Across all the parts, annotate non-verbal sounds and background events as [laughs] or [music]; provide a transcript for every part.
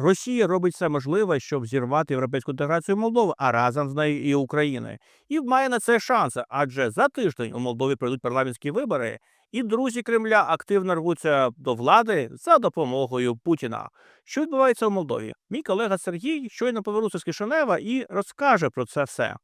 Росія робить все можливе, щоб зірвати європейську інтеграцію Молдови, а разом з нею і України. І має на це шанси, адже за тиждень у Молдові пройдуть парламентські вибори, і друзі Кремля активно рвуться до влади за допомогою Путіна. Що відбувається у Молдові? Мій колега Сергій щойно повернувся з Кишинева і розкаже про це все.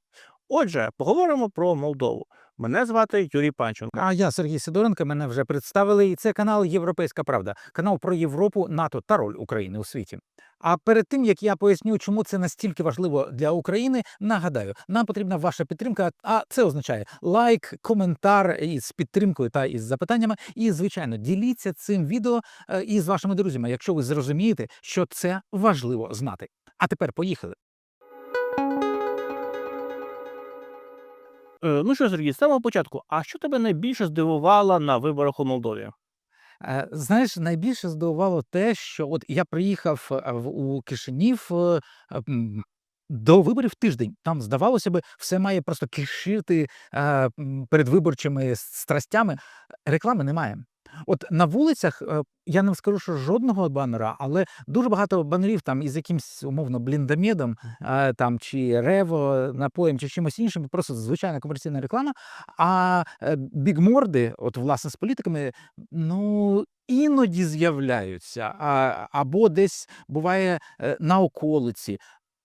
Отже, поговоримо про Молдову. Мене звати Юрій Панченко. А я Сергій Сидоренко. Мене вже представили. І це канал Європейська Правда, канал про Європу, НАТО та роль України у світі. А перед тим як я поясню, чому це настільки важливо для України, нагадаю, нам потрібна ваша підтримка. А це означає лайк, коментар із підтримкою та із запитаннями. І звичайно, діліться цим відео е, із вашими друзями, якщо ви зрозумієте, що це важливо знати. А тепер поїхали. Ну що, Сергій, з самого початку, а що тебе найбільше здивувало на виборах у Молдові? Е, Знаєш, найбільше здивувало те, що от я приїхав е, у Кишинів е, до виборів тиждень. Там, здавалося би, все має просто кишити е, м, передвиборчими страстями. Реклами немає. От на вулицях е, я не скажу, що жодного банера, але дуже багато банерів там із якимсь умовно бліндомедом, е, там чи рево, напоєм, чи чимось іншим. Просто звичайна комерційна реклама. А е, бігморди, от власне з політиками, ну іноді з'являються, або десь буває на околиці.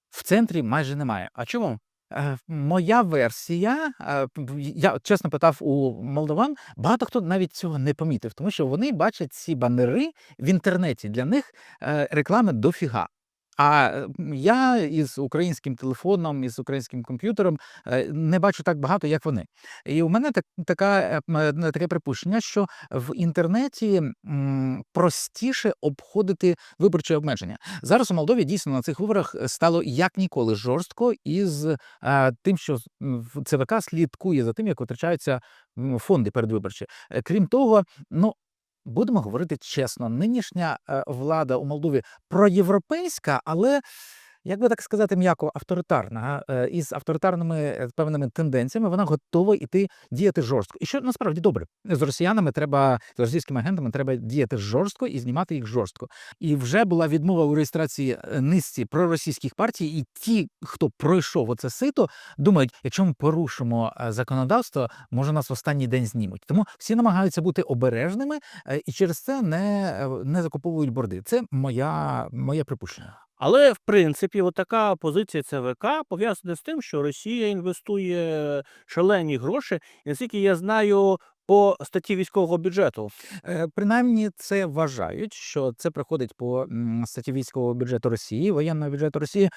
В центрі майже немає. А чому? Е, Моя версія, е, я чесно питав у молдаван, багато хто навіть цього не помітив, тому що вони бачать ці банери в інтернеті. Для них е, реклами дофіга. А е, я із українським телефоном, із українським комп'ютером е, не бачу так багато, як вони. І у мене так, така, е, м, е, таке припущення, що в інтернеті простіше обходити виборчі обмеження. Зараз у Молдові дійсно на цих виборах стало як ніколи жорстко із тим, що ЦВК слідкує за тим, як витрачаються фонди передвиборчі. Крім того, ну. Будемо говорити чесно, нинішня е, влада у Молдові проєвропейська, але як би так сказати, м'яко авторитарна, е, із авторитарними е, певними тенденціями, вона готова іти діяти жорстко. І що насправді добре з росіянами треба з російськими агентами треба діяти жорстко і знімати їх жорстко. І вже була відмова у реєстрації е, низці проросійських партій, і ті, хто пройшов оце сито, думають, якщо ми порушимо законодавство, може нас в останній день знімуть. Тому всі намагаються бути обережними і через це не, не закуповують борди. Це моя моє припущення. Але в принципі, така позиція ЦВК пов'язана з тим, що Росія інвестує шалені гроші, і наскільки я знаю, по статті військового бюджету. Е, Принаймні це вважають, що це приходить по статті військового бюджету Росії, воєнного бюджету Росії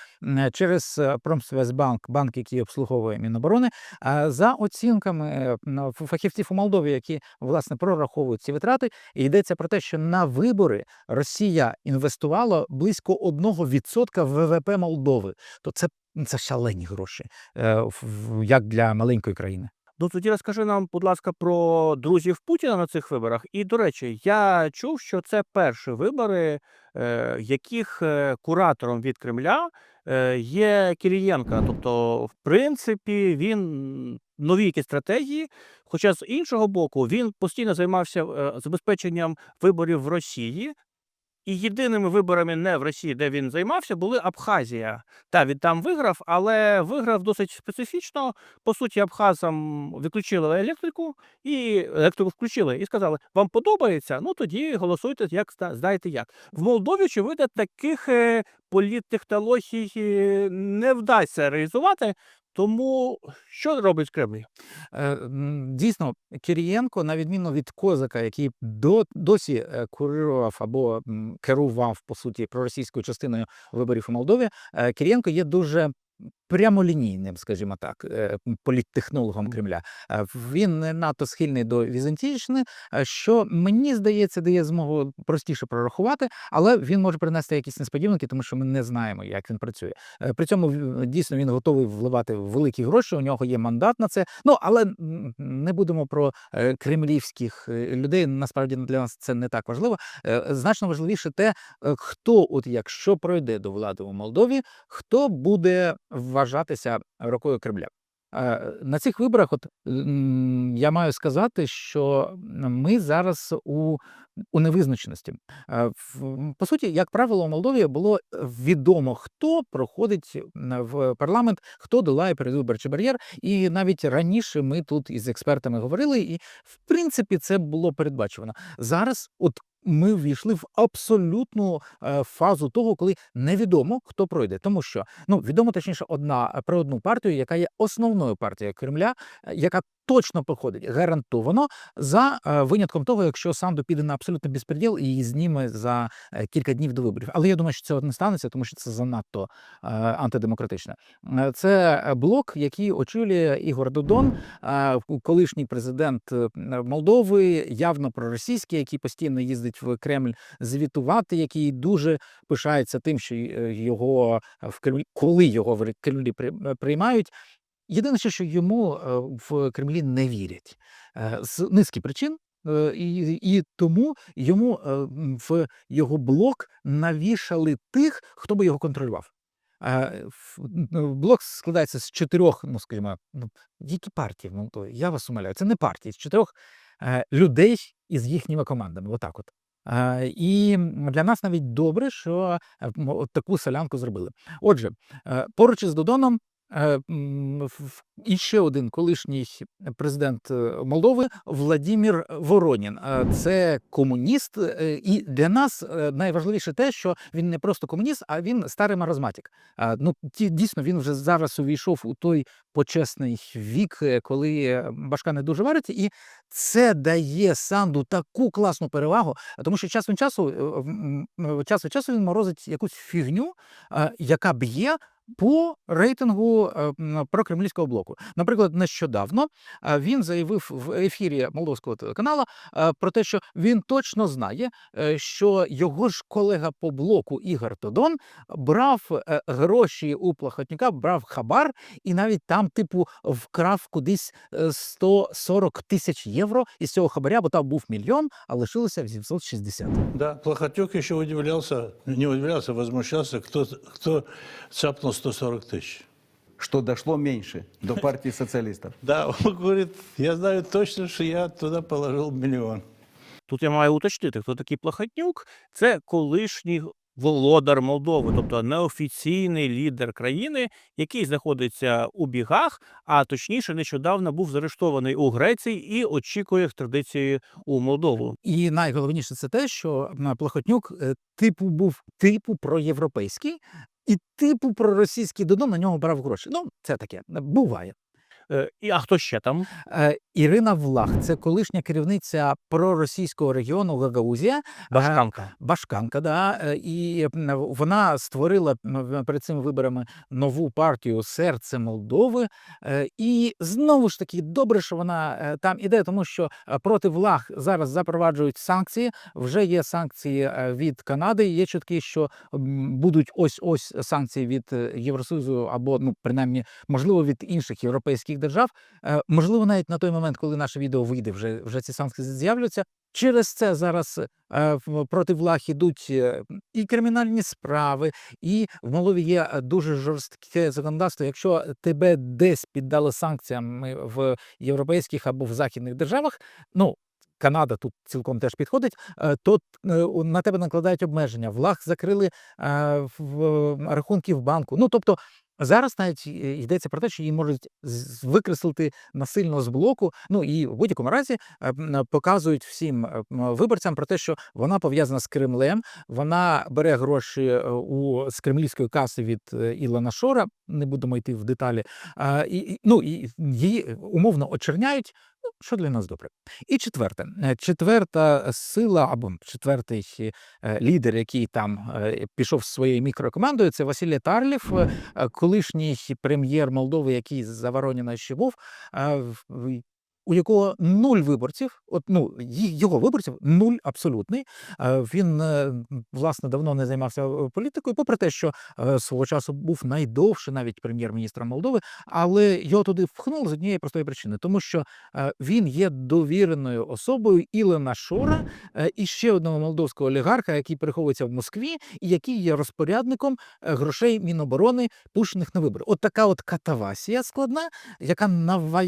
через е, Промсвязьбанк, банк, який обслуговує Міноборони. А За оцінками е, фахівців у Молдові, які власне прораховують ці витрати, йдеться про те, що на вибори Росія інвестувала близько 1% ВВП Молдови. То це, це шалені гроші, е, як для маленької країни. Ну тоді розкажи нам, будь ласка, про друзів Путіна на цих виборах. І до речі, я чув, що це перші вибори, е, яких е, куратором від Кремля е, є Кирієнка. Тобто, в принципі, він нові якісь стратегії. Хоча з іншого боку, він постійно займався забезпеченням виборів в Росії. І єдиними виборами не в Росії, де він займався, були Абхазія. Та він там виграв, але виграв досить специфічно. По суті, абхазам виключили електрику і електрику включили і сказали: вам подобається? Ну тоді голосуйте, як знаєте як. В Молдові, очевидно, таких е, політтехнологій е, не вдасться реалізувати. Тому що робить Кремль? Е, Дійсно, Кирієнко, на відміну від Козака, який до, досі е, курував або керував по суті проросійською частиною виборів у Молдові, Кирієнко є дуже прямолінійним, скажімо так, е, політтехнологом Кремля. Е, Він не надто схильний до Візантійщини, е, що мені здається, дає змогу простіше прорахувати, але він може принести якісь несподіванки, тому що ми не знаємо, як він працює. При цьому дійсно він готовий вливати великі гроші. У нього є мандат на це. Ну але не будемо про кремлівських людей. Насправді для нас це не так важливо. Значно важливіше те, хто, от якщо пройде до влади у Молдові, хто буде вважатися рукою Кремля. Е, На цих виборах, от я маю сказати, що ми зараз у, у невизначеності. Е, По суті, як правило, у Молдові було відомо, хто проходить в парламент, хто долає передвиборчий бар'єр. І навіть раніше ми тут із експертами говорили, і в принципі це було передбачено. Зараз, от ми ввійшли в абсолютну е, фазу того, коли невідомо хто пройде, тому що ну відомо точніше одна про одну партію, яка є основною партією Кремля, е, яка точно проходить гарантовано за е, винятком того, якщо Санду піде на абсолютно безпреділ і її зніме за е, кілька днів до виборів. Але я думаю, що цього не станеться, тому що це занадто е, антидемократично. Це блок, який очолює Ігор Додон, колишній президент Молдови, явно проросійський, який постійно їздить в Кремль звітувати, який дуже пишається тим, що його в Кремлі, коли його в Кремлі при- приймають. Єдине, що йому в Кремлі не вірять з низки причин. І, і тому йому е, в його блок навішали тих, хто би його контролював. Ну, Блок складається з чотирьох, ну скажімо, ну які партії? Ну то я вас умоляю, це не партії, з чотирьох людей із їхніми командами. Отак, от. І для нас навіть добре, що таку солянку зробили. Отже, поруч із Додоном. Е, І ще один колишній президент е, Молдови Владімір Воронін. Е, Це комуніст, і для нас найважливіше те, що він не просто комуніст, а він старий маразматик. Ну ті- дійсно він вже зараз увійшов у той почесний вік, коли башка не дуже варить, і це дає Санду таку класну перевагу, тому що час від часу час від часу він морозить якусь фігню, яка б'є. По рейтингу е, прокремлівського блоку, наприклад, нещодавно е, він заявив в ефірі молдовського телеканалу е, про те, що він точно знає, що його ж колега по блоку Ігор Тодон брав гроші у плахотника, брав хабар, і навіть там, типу, вкрав кудись е, 140 тисяч євро із цього хабаря, бо там був мільйон, а лишилося 860. Да, Плохотюк еще удивлялся, не удивлялся, возмущался, кто, кто цапнул 140 тысяч. что дошло меньше до партии социалистов. Да, он говорит, я знаю точно, что я туда положил миллион. Тут я маю уточнити, хто такий Плахотнюк. Це колишній володар Молдови, тобто неофіційний лідер країни, який знаходиться у бігах, а точніше, нещодавно був заарештований у Греції і очікує екстрадиції у Молдову. І найголовніше це те, що м, Плахотнюк е, типу був типу проєвропейський, і типу проросійський Додон на нього брав гроші. Ну, це таке буває. Е, І а хто ще там? Е, Ірина Влах, це колишня керівниця проросійського регіону Гагаузія. Е, Башканка. Башканка, да, і вона створила перед цими виборами нову партію Серце Молдови. І знову ж таки добре, що вона там іде, тому що проти влаг зараз запроваджують санкції. Вже є санкції від Канади. Є чутки, що будуть ось ось санкції від Євросоюзу або ну принаймні можливо від інших європейських держав. Е, Можливо, навіть на той момент, коли наше відео вийде, вже вже ці санкції з'являться. Через це зараз е, проти влаг ідуть е, і кримінальні справи, і в Молдові є дуже жорстке законодавство. Якщо тебе десь піддали санкціями в європейських або в західних державах, ну. Канада тут цілком теж підходить, то на тебе накладають обмеження. Влаг закрили в рахунки в банку. Ну тобто зараз навіть е, йдеться про те, що її можуть викреслити насильно з блоку. Ну і в будь-якому разі е, показують всім е, виборцям про те, що вона пов'язана з Кремлем. Вона бере гроші е, у з кремлівської каси від Ілона Шора. Не будемо йти в деталі. І- ну і її умовно очерняють. Ну, що для нас добре. І четверте, Е, четверта сила або четвертий е, лідер, який там е, пішов з своєю мікрокомандою, це Василій Тарлів, колишній прем'єр Молдови, який за Вороніна ще був. У якого нуль виборців, от ну його виборців нуль абсолютний. Е, Він е, власне давно не займався е, політикою, попри те, що свого часу був найдовше навіть прем'єр-міністром Молдови, але його туди впхнули з однієї простої причини, тому що він є довіреною особою Ілена Шора і ще одного молдовського олігарха, який переховується в Москві, і який є розпорядником грошей Міноборони, пущених на вибори. От така от катавасія складна, яка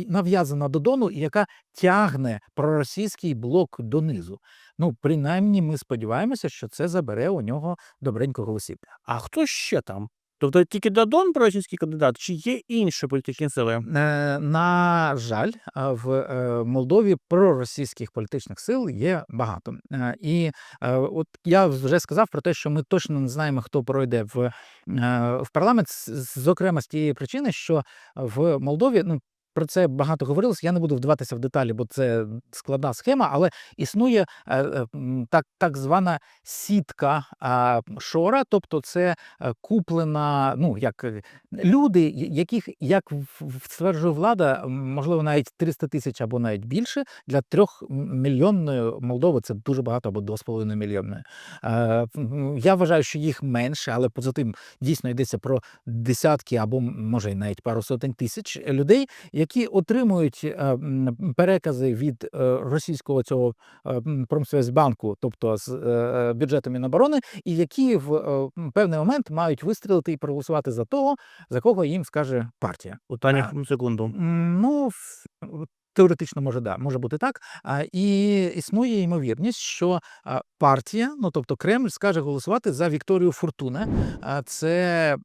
нав'язана до Дону і яка тягне проросійський блок донизу. Ну, принаймні, ми сподіваємося, що це забере у нього добренько голосів. А хто ще там? Тобто тільки Дадон проросійський кандидат, чи є інші політичні сили? Е, на жаль, в е, Молдові проросійських політичних сил є багато. Е, І от я вже сказав про те, що ми точно не знаємо, хто пройде в, в парламент, зокрема з тієї причини, що в Молдові ну. Про це багато говорилось. Я не буду вдаватися в деталі, бо це складна схема, але існує е, е, так, так звана сітка шора, тобто це е, куплена, ну як люди, яких, як стверджує влада, можливо, навіть 300 тисяч або навіть більше для трьохмільйонної Молдови це дуже багато або 2,5 мільйонної. Я вважаю, що їх менше, але поза тим дійсно йдеться про десятки або може навіть пару сотень тисяч людей, які отримують е, перекази від е, російського цього е, Промсвязьбанку, тобто з бюджету Міноборони, і які в певний момент мають вистрілити і проголосувати за того, за кого їм скаже партія. У секунду. Ну, теоретично може да, може бути так. І існує ймовірність, що партія, ну тобто Кремль, скаже голосувати за Вікторію Фортуне. Це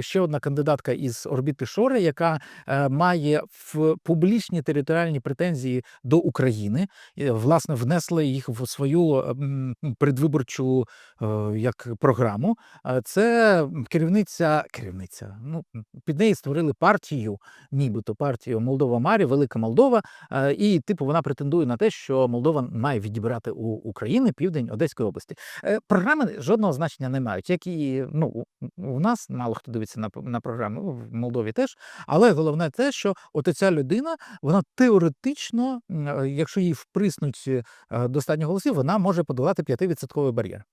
ще одна кандидатка із орбіти Шори, яка е, має в публічні територіальні претензії до України. Власне, внесла їх в свою предвиборчу е, як програму. Це керівниця, керівниця. Ну під неї створили партію, нібито партію Молдова Марі, Велика Молдова. І, типу, вона претендує на те, що Молдова має відібрати у України південь Одеської області. Е, Програми жодного значення не мають, як і ну у- нас мало хто дивиться на на програми в Молдові теж. Але головне те, що от ця людина, вона теоретично, е, якщо їй вприснуть е, достатньо голосів, вона може подолати 5% бар'єр.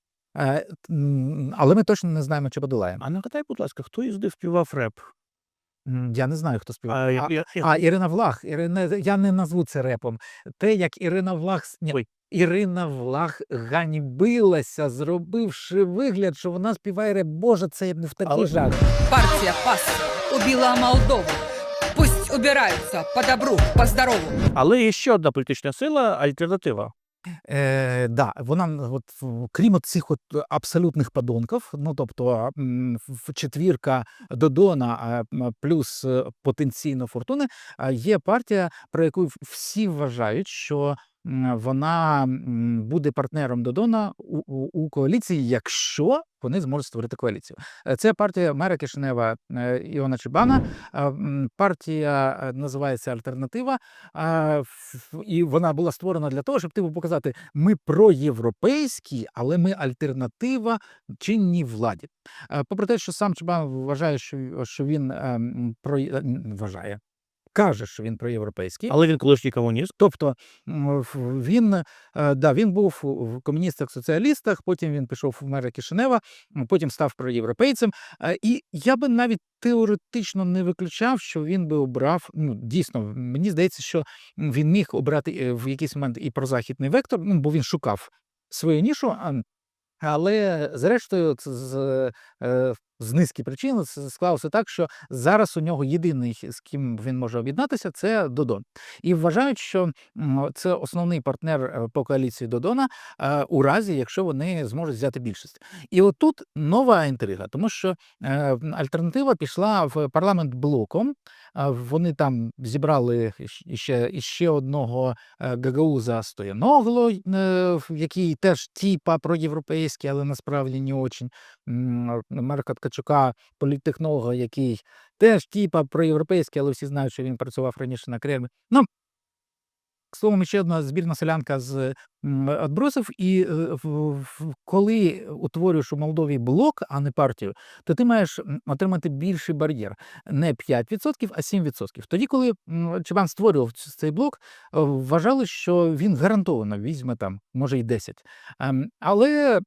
Але ми точно не знаємо, чи подолає. А нагадай, будь ласка, хто їздив співав реп? Я не знаю, хто співає. А, я, А, я, я, а Ірина Влах. Ірина, я не назву це репом. Те, як Ірина Влах ні, Ірина Влах ганьбилася, зробивши вигляд, що вона співає реп. Боже, це не в такий Але- жах. Партия ПАС убила Молдову. Пусть убираются по добру, по здорову. Але є ще одна політична сила альтернатива. Е, да, вона от, крім от цих от е, абсолютних подонків, ну тобто в- четвірка Додона плюс е, потенційно фортуни, є партія, про яку всі вважають, що вона буде партнером Додона у, у, у коаліції, якщо вони зможуть створити коаліцію. Е, Це партія мера Кишинева е, Іона Чебана. Е, Партія називається Альтернатива. І вона була створена для того, щоб типу показати, ми проєвропейські, але ми альтернатива чинній владі. Попри те, що сам Чебан вважає, що, що він ем, про вважає. Каже, що він проєвропейський, Але він колишній комуніст. Тобто він, е, да, він був в комуністах-соціалістах, потім він пішов в мера Кишинева, потім став проєвропейцем. Е, І я би навіть теоретично не виключав, що він би обрав. Ну, дійсно, мені здається, що він міг обрати е, в якийсь момент і прозахідний вектор, ну, бо він шукав свою нішу. Але зрештою, це з, з низки причин склалося так, що зараз у нього єдиний, з ким він може об'єднатися, це Додон. І вважають, що це основний партнер е, по коаліції Додона е, у разі, якщо вони зможуть взяти більшість. І отут нова інтрига, тому що е, альтернатива пішла в парламент блоком. Вони там зібрали іще, іще одного Гагауза Стояногло, який теж типа проєвропейський, але насправді не очень. М, Марка Ткачука, політтехнолога, який теж типа проєвропейський, але всі знають, що він працював раніше на Кремль. Ну, словом, ще одна збірна селянка з отбросів. І е, коли утворюєш у Молдові блок, а не партію, то ти маєш отримати більший бар'єр не 5%, а 7%. Тоді, коли Чебан створював цей блок, е, вважали, що він гарантовано візьме там, може, й 10. Ем, Але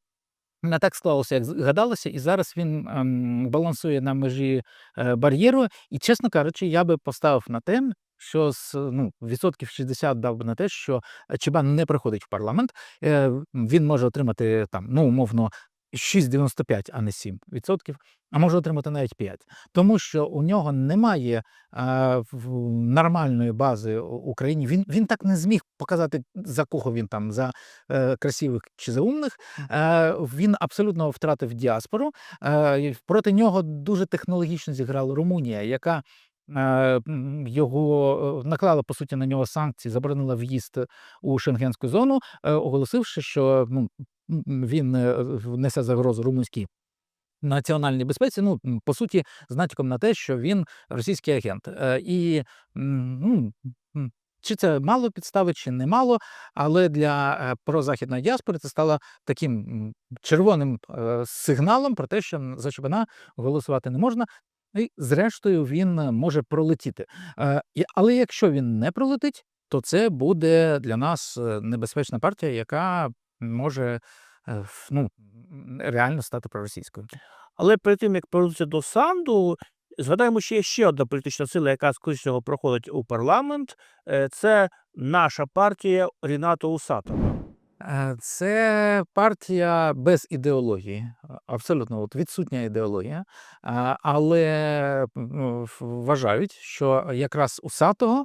не так склалося, як згадалося, і зараз він ем, балансує на межі е, бар'єру. І, чесно кажучи, я би поставив на те, що з ну, відсотків 60 дав би на те, що е, Чебан не приходить в парламент. Е, він може отримати там, ну, умовно, 6,95, а не 7 відсотків, а може отримати навіть 5. Тому що у нього немає е, нормальної бази у Україні. Він, він так не зміг показати, за кого він там, за е, красивих чи за умних. Е, він абсолютно втратив діаспору. Е, проти нього дуже технологічно зіграла Румунія, яка е, його е, наклала по суті на нього санкції, заборонила в'їзд у шенгенську зону, е, оголосивши, що ну, він е, несе загрозу румунській. Національній безпеці, ну по суті, з на те, що він російський агент. Е, І ну, чи це мало підстави, чи не мало, але для е, прозахідної діаспори це стало таким червоним сигналом про те, що за Чебана голосувати не можна. І зрештою він може пролетіти. Але якщо він не пролетить, то це буде для нас небезпечна партія, яка може е, ну, реально стати проросійською. Але перед тим як повернутися до Санду, згадаємо, що є ще одна політична сила, яка скоріш всього проходить у парламент. Е, Це наша партія Ріната Усатова. Е, Це партія без ідеології, абсолютно от відсутня ідеологія, але ну, вважають, що якраз Усатого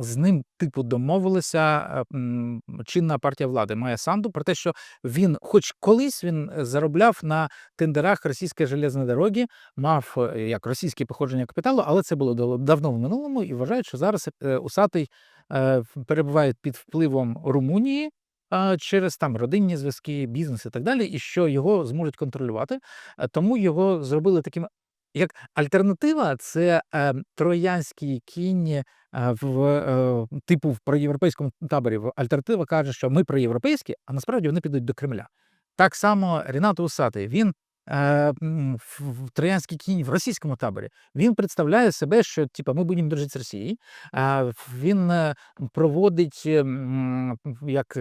з ним типу домовилися е, чинна партія влади має Санду про те, що він, хоч колись він е, заробляв на тендерах російської железної дороги, мав е, як російське походження капіталу, але це було дав- давно в минулому і вважають, що зараз е, Усатий перебуває під впливом Румунії через там родинні зв'язки, бізнес і так далі, і що його зможуть контролювати. Тому його зробили таким. Як альтернатива, це е, троянські кінь в е, типу в проєвропейському таборі. В- Альтернатива каже, що ми проєвропейські, а насправді вони підуть до Кремля. Так само Рінат Усатий, він е, в, в троянський кінь в російському таборі. Він представляє себе, що типу, ми будемо дружити з Росією. Він е, проводить ем, як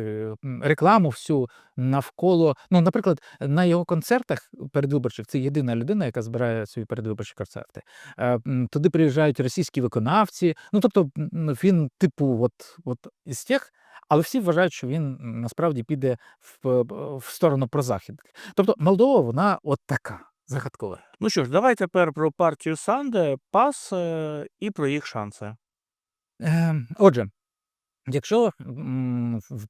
рекламу всю навколо. Ну, наприклад, на його концертах передвиборчих це єдина людина, яка збирає свої передвиборчі концерти. Е, Туди приїжджають російські виконавці. Ну тобто він, типу, от, от із тих. Але всі вважають, що він насправді піде в, е, в сторону прозахід. Тобто Молдова, вона от така загадкова. Ну що ж, давай тепер про партію Санде, пас е, і про їх шанси. Е, Отже, якщо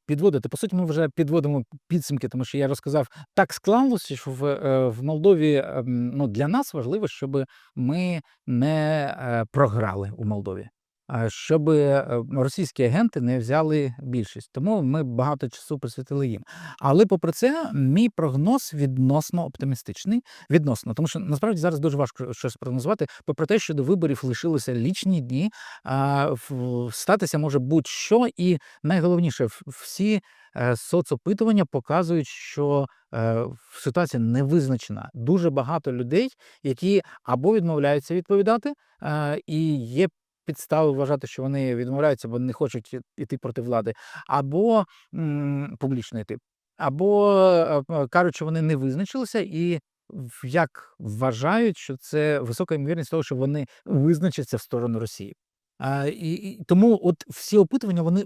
підводити, по суті, ми вже підводимо підсумки, тому що я розказав, так склалося, що в, е, в Молдові ем, ну, для нас важливо, щоб ми не е, програли у Молдові. Щоб е, російські агенти не взяли більшість, тому ми багато часу присвятили їм. Але попри це, мій прогноз відносно оптимістичний. Відносно, тому що насправді зараз дуже важко щось прогнозувати. Попри те, що до виборів лишилися лічні дні, статися може будь-що, і найголовніше, всі е, соцопитування показують, що е, ситуація не визначена. Дуже багато людей, які або відмовляються відповідати, е, і є. Підстави вважати, що вони відмовляються, бо не хочуть іти проти влади, або м, публічно йти, або е, кажуть, що вони не визначилися, і як вважають, що це висока ймовірність того, що вони визначаться в сторону Росії. А, і, і тому от всі опитування вони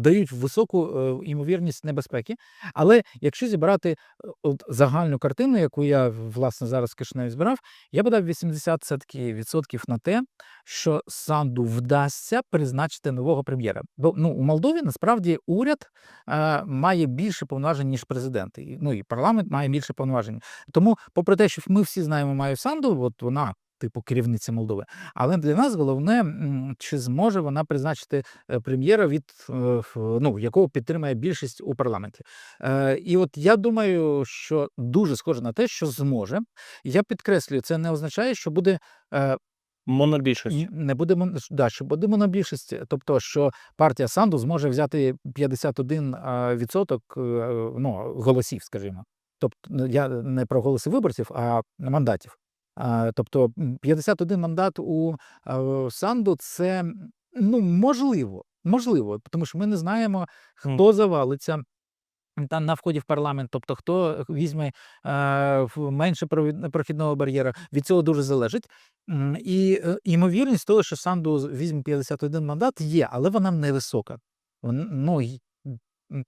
дають високу е, ймовірність небезпеки. Але якщо зібрати е, от загальну картину, яку я власне зараз кишнею збирав, я би дав 80 все-таки відсотків на те, що Санду вдасться призначити нового прем'єра. Бо ну у Молдові насправді уряд е, має більше повноважень ніж президент. І, ну і парламент має більше повноважень. Тому, попри те, що ми всі знаємо Маю Санду, от вона. Типу керівниця Молдови, але для нас головне, чи зможе вона призначити е, прем'єра, від е, ну якого підтримає більшість у парламенті. Е, І от я думаю, що дуже схоже на те, що зможе. Я підкреслюю, це не означає, що буде Монобільшості. Не буде да, що буде монобільшості. Тобто, що партія Санду зможе взяти 51 а, відсоток е, ну, голосів, скажімо. Тобто, я не про голоси виборців, а мандатів. Тобто, 51 мандат у Санду це ну, можливо. Можливо, тому що ми не знаємо, хто завалиться. Там на вході в парламент, тобто хто візьме е, менше прохідного бар'єра, від цього дуже залежить. І е, ймовірність того, що Санду візьме 51 мандат, є, але вона невисока. Ну,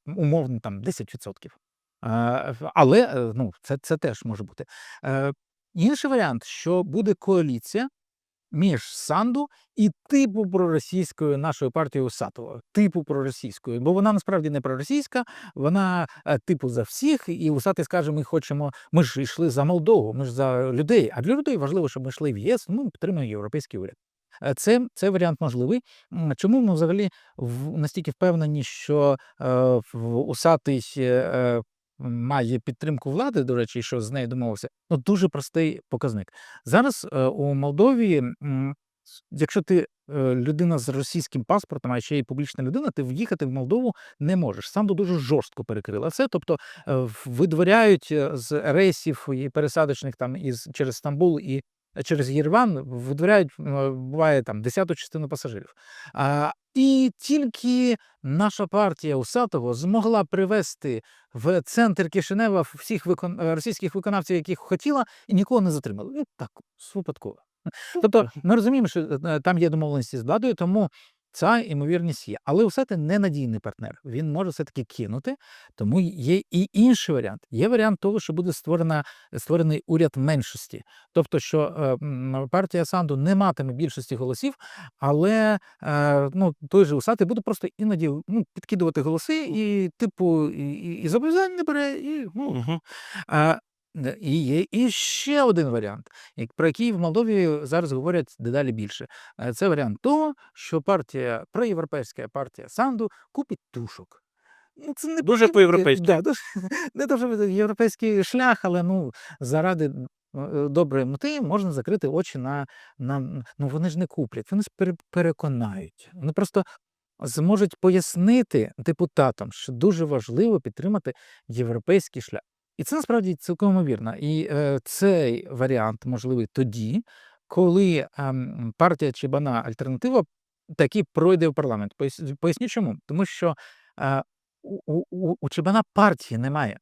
умовно, там 10%. Е, Але ну, це, це теж може бути. Е, Інший варіант, що буде коаліція між Санду і типу проросійською нашою партією Сатова. Типу проросійською, бо вона насправді не проросійська, вона е, типу за всіх, і Усатий скаже: ми хочемо, ми ж йшли за Молдову, ми ж за людей. А для людей важливо, щоб ми йшли в ЄС, ну, ми підтримуємо європейський уряд. Е, Це, це варіант можливий. Чому ми взагалі настільки впевнені, що е, Усатий е, має підтримку влади, до речі, що з нею домовився? Ну, дуже простий показник. Зараз е, у Молдові, якщо ти е, людина з російським паспортом, а ще й публічна людина, ти в'їхати в Молдову не можеш. Сам дуже жорстко перекрила це. Тобто е, видворяють з рейсів і пересадочних там із через Стамбул і через Єрван видворяють, е, буває там десяту частину пасажирів. А, і тільки наша партія Усатого змогла привести в центр Кишинева всіх викон... е, російських виконавців, яких хотіла, і нікого не затримали. І так, випадково. Тобто ми розуміємо, що е, там є домовленості з владою, тому ця ймовірність є. Але Усати ненадійний партнер. Він може все-таки кинути, тому є і інший варіант. Є варіант того, що буде створена, створений уряд меншості. Тобто, що е, партія Санду не матиме більшості голосів, але е, ну, той же Усатий буде просто іноді ну, підкидувати голоси, і, типу, і, і, і зобов'язань не бере, і ну, а, н- і є і ще один варіант, про який в Молдові зараз говорять дедалі більше. Е, Це варіант того, що партія, проєвропейська партія Санду купить тушок. Ну, це не Дуже по-європейськи. Да, дуже, [laughs] не дуже європейський шлях, але ну, заради е, доброї мети можна закрити очі на, на. Ну вони ж не куплять, вони ж пере- переконають. Вони просто зможуть пояснити депутатам, що дуже важливо підтримати європейський шлях. І це насправді цілком ймовірно. І е, цей варіант можливий тоді, коли ем, партія Чебана Альтернатива таки пройде в парламент. Поясню чому. Тому що е, у, у- у Чебана партії немає.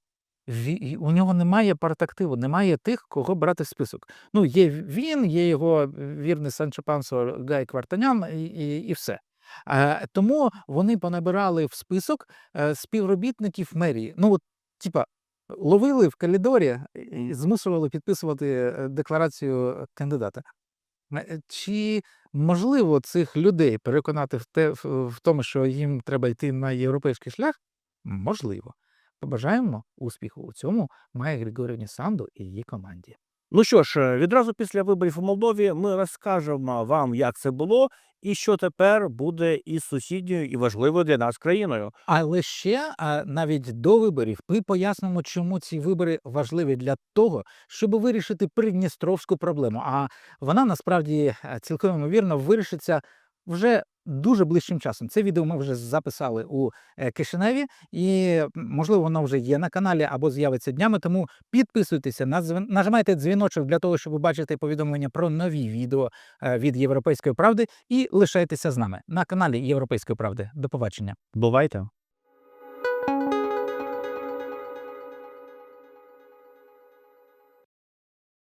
У нього немає партактиву, немає тих, кого брати в список. Ну, є він, є його вірний Санчо Пансо Гай Квартанян, і, і, і все. Е, тому вони понабирали в список е, співробітників мерії. Ну, от, типа, ловили в коридорі і змушували підписувати е, декларацію кандидата. Е, Чи можливо цих людей переконати в, те, в, тому, що їм треба йти на європейський шлях? Можливо. Побажаємо успіху у цьому Майя Григорівні Санду і її команді. Ну що ж, е, відразу після виборів у Молдові ми розкажемо вам, як це було, і що тепер буде із сусідньою і важливою для нас країною. Але ще навіть до виборів ми пояснимо, чому ці вибори важливі для того, щоб вирішити придністровську проблему. А вона насправді е, цілком ймовірно вирішиться вже дуже ближчим часом. Це відео ми вже записали у е, Кишиневі, і можливо воно вже є на каналі або з'явиться днями. Тому підписуйтеся, нажимайте дзвіночок для того, щоб бачити повідомлення про нові відео е, від Європейської правди, і лишайтеся з нами на каналі Європейської правди. До побачення. Бувайте!